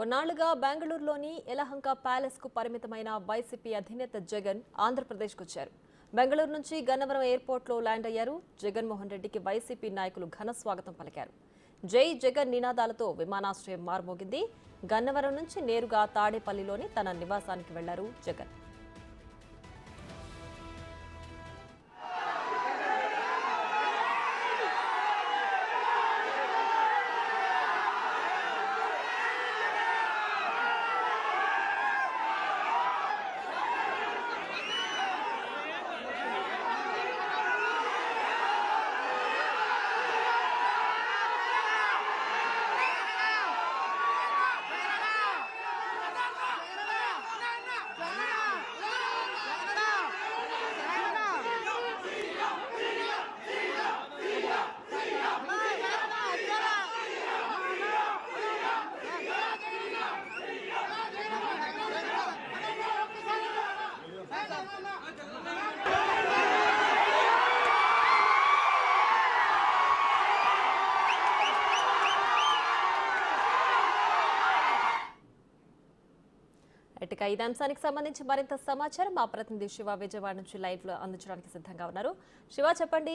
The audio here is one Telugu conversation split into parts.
కొన్నాళ్ళుగా బెంగళూరులోని ఎలహంక ప్యాలెస్కు పరిమితమైన వైసీపీ అధినేత జగన్ ఆంధ్రప్రదేశ్కు వచ్చారు. బెంగళూరు నుంచి గన్నవరం ఎయిర్పోర్ట్లో ల్యాండ్ అయ్యారు. జగన్మోహన్ రెడ్డికి వైసీపీ నాయకులు ఘన స్వాగతం పలికారు. జై జగన్ నినాదాలతో విమానాశ్రయం మారుమోగింది. గన్నవరం నుంచి నేరుగా తాడేపల్లిలోని తన నివాసానికి వెళ్ళారు జగన్. ఇక ఇదే అంశానికి సంబంధించి మరింత సమాచారం మా ప్రతినిధి శివ విజయవాడ నుంచి లైవ్లో అందించడానికి సిద్ధంగా ఉన్నారు. శివ చెప్పండి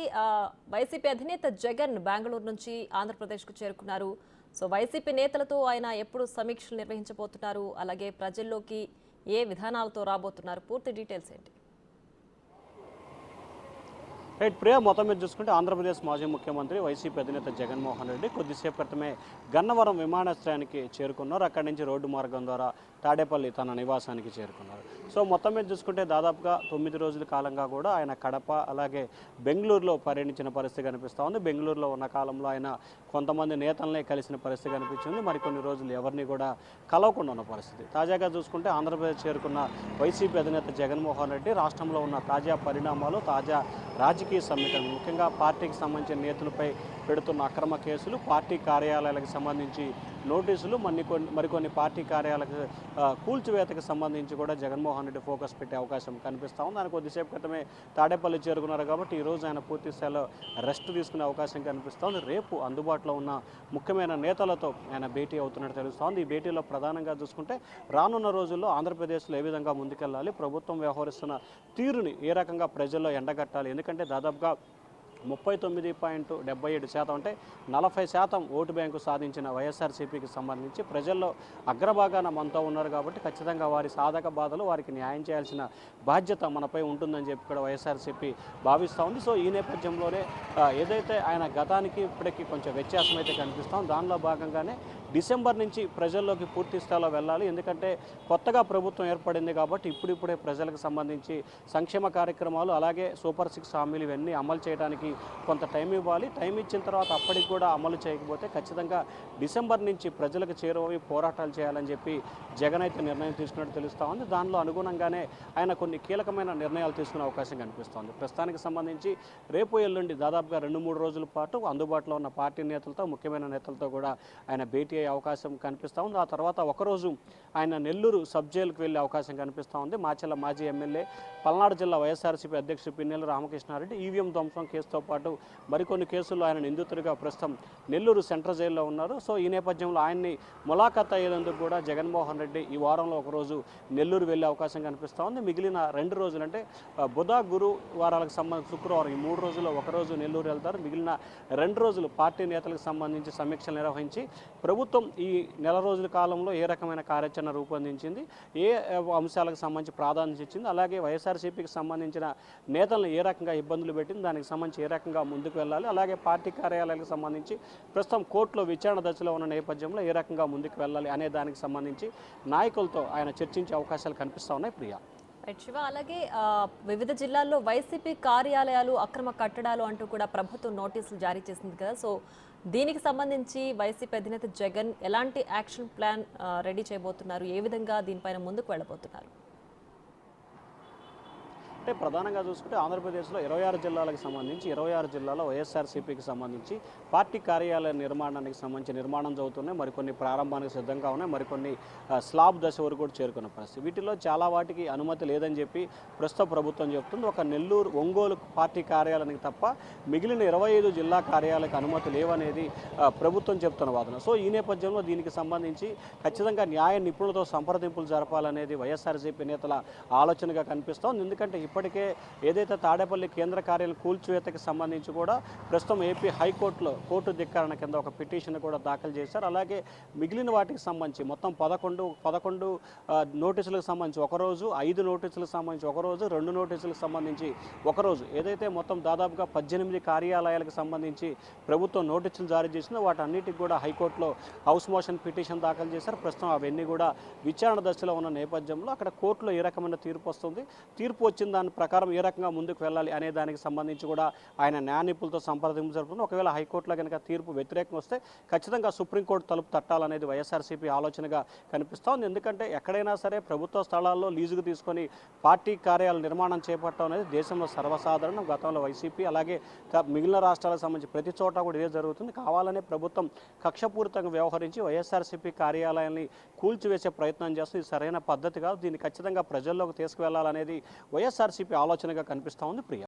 వైసీపీ అధినేత జగన్ బెంగళూరు నుంచి ఆంధ్రప్రదేశ్కు చేరుకున్నారు. సో వైసీపీ నేతలతో ఆయన ఎప్పుడు సమీక్షలు నిర్వహించబోతున్నారు? అలాగే ప్రజల్లోకి ఏ విధానాలతో రాబోతున్నారు? పూర్తి డీటెయిల్స్ ఏంటి? రైట్ ప్రియ మొత్తం మీద చూసుకుంటే ఆంధ్రప్రదేశ్ మాజీ ముఖ్యమంత్రి వైసీపీ అధినేత జగన్మోహన్ రెడ్డి కొద్దిసేపు క్రితమే గన్నవరం విమానాశ్రయానికి చేరుకున్నారు. అక్కడి నుంచి రోడ్డు మార్గం ద్వారా తాడేపల్లి తన నివాసానికి చేరుకున్నారు. సో మొత్తం మీద చూసుకుంటే దాదాపుగా తొమ్మిది రోజుల కాలంగా కూడా ఆయన కడప అలాగే బెంగళూరులో పర్యటించిన పరిస్థితి కనిపిస్తూ ఉంది. బెంగళూరులో ఉన్న కాలంలో ఆయన కొంతమంది నేతలనే కలిసిన పరిస్థితి కనిపించింది. మరికొన్ని రోజులు ఎవరిని కూడా కలవకుండా ఉన్న పరిస్థితి. తాజాగా చూసుకుంటే ఆంధ్రప్రదేశ్ చేరుకున్న వైసీపీ అధినేత జగన్మోహన్ రెడ్డి రాష్ట్రంలో ఉన్న తాజా పరిణామాలు తాజా రాజకీయ సమీకరణ ముఖ్యంగా పార్టీకి సంబంధించిన నేతలపై పెడుతున్న అక్రమ కేసులు పార్టీ కార్యాలయాలకు సంబంధించి నోటీసులు మరికొన్ని మరికొన్ని పార్టీ కార్యాలకు కూల్చివేతకు సంబంధించి కూడా జగన్మోహన్ రెడ్డి ఫోకస్ పెట్టే అవకాశం కనిపిస్తూ ఉంది. ఆయన కొద్దిసేపు క్రితమే తాడేపల్లి చేరుకున్నారు కాబట్టి ఈరోజు ఆయన పూర్తి స్థాయిలో రెస్ట్ తీసుకునే అవకాశం కనిపిస్తోంది రేపు అందుబాటులో ఉన్న ముఖ్యమైన నేతలతో ఆయన భేటీ అవుతున్నట్టు తెలుస్తోంది ఈ భేటీలో ప్రధానంగా చూసుకుంటే రానున్న రోజుల్లో ఆంధ్రప్రదేశ్లో ఏ విధంగా ముందుకెళ్ళాలి? ప్రభుత్వం వ్యవహరిస్తున్న తీరుని ఏ రకంగా ప్రజల్లో ఎండగట్టాలి? ఎందుకంటే దాదాపుగా ముప్పై తొమ్మిది పాయింట్ డెబ్బై ఏడు శాతం అంటే నలభై శాతం ఓటు బ్యాంకు సాధించిన వైఎస్ఆర్సీపీకి సంబంధించి ప్రజల్లో అగ్రభాగాన మనతో ఉన్నారు కాబట్టి ఖచ్చితంగా వారి సాధక బాధలు వారికి న్యాయం చేయాల్సిన బాధ్యత మనపై ఉంటుందని చెప్పి కూడా వైఎస్ఆర్సీపీ భావిస్తూ ఉంది. సో ఈ నేపథ్యంలోనే ఏదైతే ఆయన గతానికి ఇప్పటికీ కొంచెం వ్యత్యాసం అయితే కనిపిస్తాం దానిలో భాగంగానే డిసెంబర్ నుంచి ప్రజల్లోకి పూర్తి స్థాయిలో వెళ్ళాలి. ఎందుకంటే కొత్తగా ప్రభుత్వం ఏర్పడింది కాబట్టి ఇప్పుడిప్పుడే ప్రజలకు సంబంధించి సంక్షేమ కార్యక్రమాలు అలాగే సూపర్ సిక్స్ హామీలు ఇవన్నీ అమలు చేయడానికి కొంత టైం ఇవ్వాలి. టైం ఇచ్చిన తర్వాత అప్పటికి కూడా అమలు చేయకపోతే ఖచ్చితంగా డిసెంబర్ నుంచి ప్రజలకు చేరువవి పోరాటాలు చేయాలని చెప్పి జగన్ అయితే నిర్ణయం తీసుకున్నట్టు తెలుస్తూ ఉంది. దానిలో అనుగుణంగానే ఆయన కొన్ని కీలకమైన నిర్ణయాలు తీసుకునే అవకాశం కనిపిస్తోంది. ప్రస్తుతానికి సంబంధించి రేపు ఎల్లుండి దాదాపుగా రెండు మూడు రోజుల పాటు అందుబాటులో ఉన్న పార్టీ నేతలతో ముఖ్యమైన నేతలతో కూడా ఆయన భేటీ అయ్యే అవకాశం కనిపిస్తూ ఉంది. ఆ తర్వాత ఒకరోజు ఆయన నెల్లూరు సబ్ జైలుకు వెళ్ళే అవకాశం కనిపిస్తూ ఉంది. మాచెల్ల మాజీ ఎమ్మెల్యే పల్నాడు జిల్లా వైఎస్ఆర్సీపీ అధ్యక్షుడు పిన్నెల రామకృష్ణారెడ్డి ఈవీఎం ధ్వంసం కేసుతో పాటు మరికొన్ని కేసుల్లో ఆయన నిందితుడిగా ప్రస్తుతం నెల్లూరు సెంట్రల్ జైల్లో ఉన్నారు. సో ఈ నేపథ్యంలో ఆయన్ని ములాఖాత్ అయ్యేందుకు కూడా జగన్మోహన్ రెడ్డి ఈ వారంలో ఒకరోజు నెల్లూరు వెళ్ళే అవకాశం కనిపిస్తూ ఉంది. మిగిలిన రెండు రోజులు అంటే బుధ గురు వారాలకు సంబంధించి శుక్రవారం ఈ మూడు రోజుల్లో ఒకరోజు నెల్లూరు వెళ్తారు. మిగిలిన రెండు రోజులు పార్టీ నేతలకు సంబంధించి సమీక్షలు నిర్వహించి ప్రభుత్వం ఈ నెల రోజుల కాలంలో ఏ రకమైన కార్యాచరణ రూపొందించింది ఏ అంశాలకు సంబంధించి ప్రాధాన్యత ఇచ్చింది అలాగే వైఎస్ఆర్సీపీకి సంబంధించిన నేతలను ఏ రకంగా ఇబ్బందులు పెట్టింది దానికి సంబంధించి ఏ రకంగా ముందుకు వెళ్ళాలి? అలాగే పార్టీ కార్యాలయాలకు సంబంధించి ప్రస్తుతం కోర్టులో విచారణ దశలో ఉన్న నేపథ్యంలో ఏ రకంగా ముందుకు వెళ్ళాలి అనే దానికి సంబంధించి నాయకులతో ఆయన చర్చించే అవకాశాలు కనిపిస్తూ ఉన్నాయి. ప్రియా. శివ అలాగే వివిధ జిల్లాల్లో వైసీపీ కార్యాలయాలు అక్రమ కట్టడాలు అంటూ కూడా ప్రభుత్వం నోటీసులు జారీ చేసింది కదా. సో దీనికి సంబంధించి వైసీపీ అధినేత జగన్ ఎలాంటి యాక్షన్ ప్లాన్ రెడీ చేయబోతున్నారు? ఏ విధంగా దీనిపైన ముందుకు వెళ్ళబోతున్నారు? అంటే ప్రధానంగా చూసుకుంటే ఆంధ్రప్రదేశ్లో ఇరవై ఆరు జిల్లాలకు సంబంధించి ఇరవై ఆరు జిల్లాలో వైఎస్ఆర్సీపీకి సంబంధించి పార్టీ కార్యాలయ నిర్మాణానికి సంబంధించి నిర్మాణం జరుగుతున్నాయి. మరికొన్ని ప్రారంభానికి సిద్ధంగా ఉన్నాయి. మరికొన్ని స్లాబ్ దశ వరకు కూడా చేరుకున్న పరిస్థితి. వీటిలో చాలా వాటికి అనుమతి లేదని చెప్పి ప్రస్తుత ప్రభుత్వం చెప్తుంది. ఒక నెల్లూరు ఒంగోలు పార్టీ కార్యాలయానికి తప్ప మిగిలిన ఇరవై ఐదు జిల్లా కార్యాలయాలకు అనుమతి లేవనేది ప్రభుత్వం చెప్తున్న వాదన. సో ఈ నేపథ్యంలో దీనికి సంబంధించి ఖచ్చితంగా న్యాయ నిపుణులతో సంప్రదింపులు జరపాలనేది వైఎస్ఆర్సీపీ నేతల ఆలోచనగా కనిపిస్తోంది. ఎందుకంటే ఇప్పటికే ఏదైతే తాడేపల్లి కేంద్ర కార్యాలయం కూల్చివేతకి సంబంధించి కూడా ప్రస్తుతం ఏపీ హైకోర్టులో కోర్టు ధిక్కరణ కింద ఒక పిటిషన్ కూడా దాఖలు చేశారు. అలాగే మిగిలిన వాటికి సంబంధించి మొత్తం పదకొండు పదకొండు నోటీసులకు సంబంధించి ఒకరోజు ఐదు నోటీసులకు సంబంధించి ఒకరోజు రెండు నోటీసులకు సంబంధించి ఒకరోజు ఏదైతే మొత్తం దాదాపుగా పద్దెనిమిది కార్యాలయాలకు సంబంధించి ప్రభుత్వం నోటీసులు జారీ చేసిందో వాటన్నిటికి కూడా హైకోర్టులో హౌస్ మోషన్ పిటిషన్ దాఖలు చేశారు. ప్రస్తుతం అవన్నీ కూడా విచారణ దశలో ఉన్న నేపథ్యంలో అక్కడ కోర్టులో ఏ రకమైన తీర్పు వస్తుంది? తీర్పు వచ్చిన దాని ప్రకారం ఏ రకంగా ముందుకు వెళ్ళాలి అనే దానికి సంబంధించి కూడా ఆయన న్యాయ నిపుణులతో సంప్రదింపు జరుపుతుంది ఒకవేళ హైకోర్టులో కనుక తీర్పు వ్యతిరేకం వస్తే ఖచ్చితంగా సుప్రీంకోర్టు తలుపు తట్టాలనేది వైఎస్ఆర్సీపీ ఆలోచనగా కనిపిస్తోంది. ఎందుకంటే ఎక్కడైనా సరే ప్రభుత్వ స్థలాల్లో లీజుకు తీసుకొని పార్టీ కార్యాలయ నిర్మాణం చేపట్టడం అనేది దేశంలో సర్వసాధారణం. గతంలో వైసీపీ అలాగే మిగిలిన రాష్ట్రాలకు సంబంధించి ప్రతి చోట కూడా ఇదే జరుగుతుంది. కావాలనే ప్రభుత్వం కక్షపూరితంగా వ్యవహరించి వైఎస్ఆర్సీపీ కార్యాలయాన్ని కూల్చివేసే ప్రయత్నం చేస్తుంది. ఇది సరైన పద్ధతి కాదు. దీన్ని ఖచ్చితంగా ప్రజల్లోకి తీసుకువెళ్ళాలనేది వైఎస్ఆర్సీపీ ఆలోచనగా కనిపిస్తూ ఉంది ప్రియ